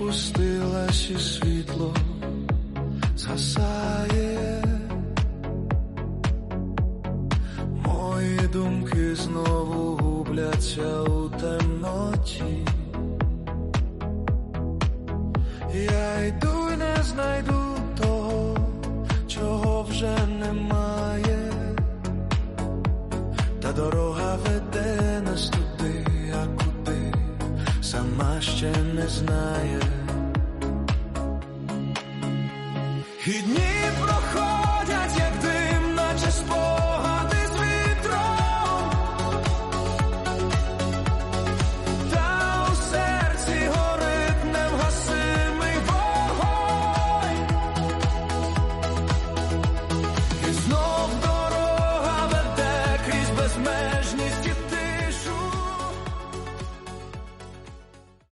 опустилась і світло згасає. Мої думки знову губляться у темноті. Я йду й не знайду того, чого вже немає. Та дорога веде ще не знає. І дні проходять.